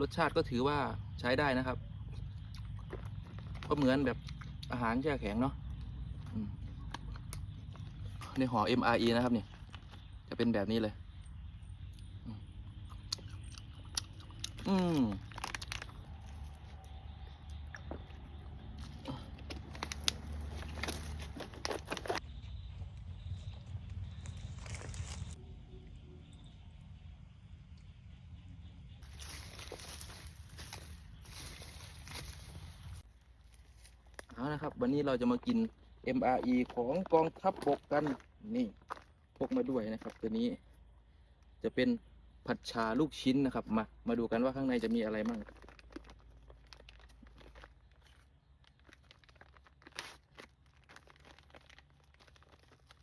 รสชาติก็ถือว่าใช้ได้นะครับ ก็เหมือนแบบอาหารแช่แข็งเนาะในห่อ MRE นะครับเนี่ยจะเป็นแบบนี้เลย อืม นะครับ วันนี้เราจะมากิน MRE ของกองทัพบบกกันนี่พกมาด้วยนะครับ ตัวนี้ จะเป็นผัดชาลูกชิ้นนะครับ มามาดูกันว่าข้างในจะมีอะไรมั่ง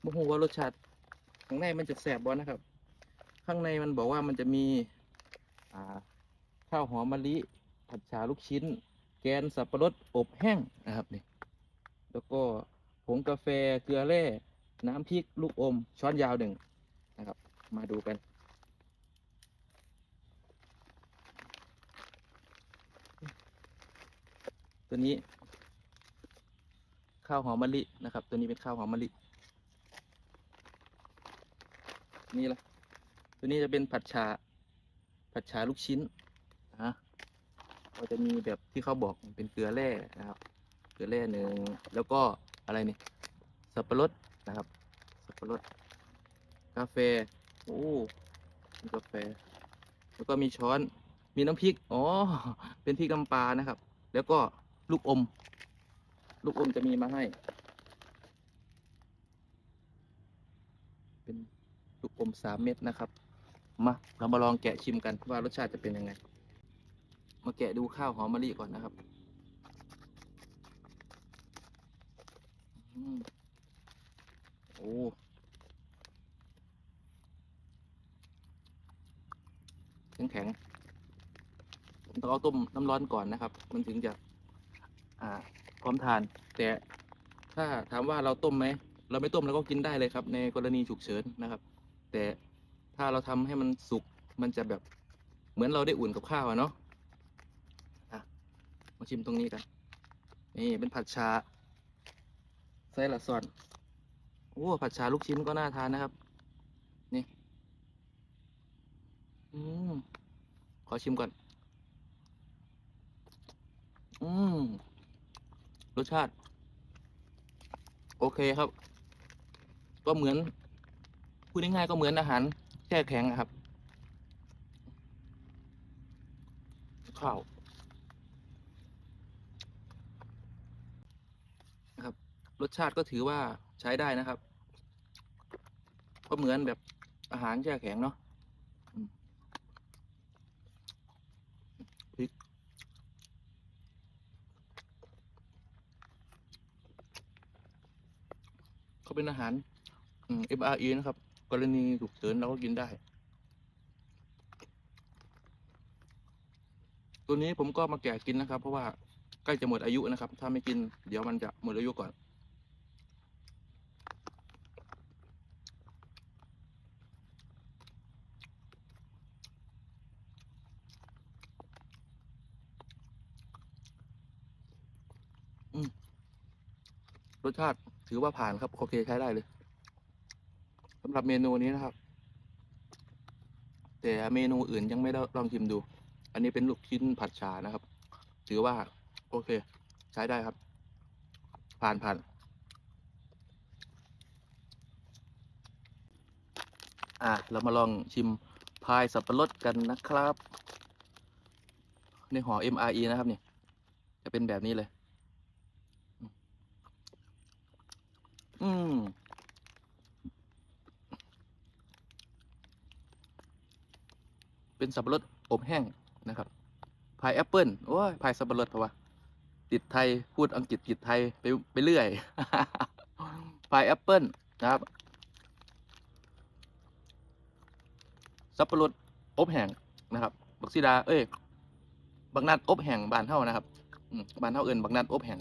มโหว่ารสชาติข้างในมันจะแสบบอนะครับ ข้างในมันบอกว่ามันจะมีอ่าข้าวหอมมะลิผัดชาลูกชิ้น แกนสับปะรดอบแห้งนะครับนี่ แล้วก็ผงกาแฟเกลือแร่น้ำพริกลูกอม ช้อนยาวหนึ่งนะครับ มาดูกัน ตัวนี้ ข้าวหอมมะลินะครับ ตัวนี้เป็นข้าวหอมมะลินี่ละตัวนี้จะเป็นผัดชาผัดชาลูกชิ้นนะก็จะมีแบบที่เขาบอกเป็นเกลือแร่นะครับ ลือแร่หนึ่งแล้วก็อะไรนี่สับปะรดนะครับ สับปะรดกาแฟโอ้กาแฟ แล้วก็มีช้อนมีน้ำพริกอ๋อเป็นพริกน้ำปลานะครับ แล้วก็ลูกอม ลูกอมจะมีมาให้ เป็นลูกอมสามเม็ดนะครับมาเรามาลองแกะชิมกันว่ารสชาติจะเป็นยังไง มาแกะดูข้าวหอมมะลิก่อนนะครับอืม โอ้แข็งแข็งผมต้องเอาต้มน้ำร้อนก่อนนะครับ มันถึงจะอ่า พร้อมทาน แต่ถ้าถามว่าเราต้มไหมเราไม่ต้มเราก็กินได้เลยครับ ในกรณีฉุกเฉินนะครับ แต่ถ้าเราทำให้มันสุกมันจะแบบเหมือนเราได้อุ่นกับข้าวอะเนาะมาชิมตรงนี้กันนี่เป็นผัดชา ไส้ละซอนโอ้ผัดชาลูกชิ้นก็น่าทานนะครับ นี่ อืมขอชิมก่อน อืมรสชาติ โอเคครับ ก็เหมือนพูดง่ายๆก็เหมือนอาหารแช่แข็งอะครับ ข้าว นะค รสชาติก็ถือว่าใช้ได้นะครับ ก็เหมือนแบบอาหารแช่แข็งเนาะอืมพริกก็เป็นอาหารอืม MRE นะครับ กรณีฉุกเฉินเราก็กินได้ ตัวนี้ผมก็มาแกะกินนะครับ เพราะว่าใกล้จะหมดอายุนะครับ ถ้าไม่กินเดี๋ยวมันจะหมดอายุก่อน รสชาติถือว่าผ่านครับ โอเคใช้ได้เลยสำหรับเมนูนี้นะครับ แต่เมนูอื่นยังไม่ได้ลองชิมดู อันนี้เป็นลูกชิ้นผัดชานะครับ ถือว่า โอเค ใช้ได้ครับ ผ่านผ่านอะเรามาลองชิมพายสับปะรดกันนะครับ ในห่อ MRE นะครับเนี่ยจะเป็นแบบนี้เลย อืมเป็นสับปะรดอบแห้งนะครับพายแอปเปิลโอ้ยพายสับปะรดเพราะว่าติดไทยพูดอังกฤษติดไทยไปไปเรื่อยพายแอปเปิลนะครับสับปะรดอบแห้งนะครับบักซีดา เอ้ยบักนัดอบแห้งบานเฮานะครับบานเฮาเอินบักนัดอบแห้ง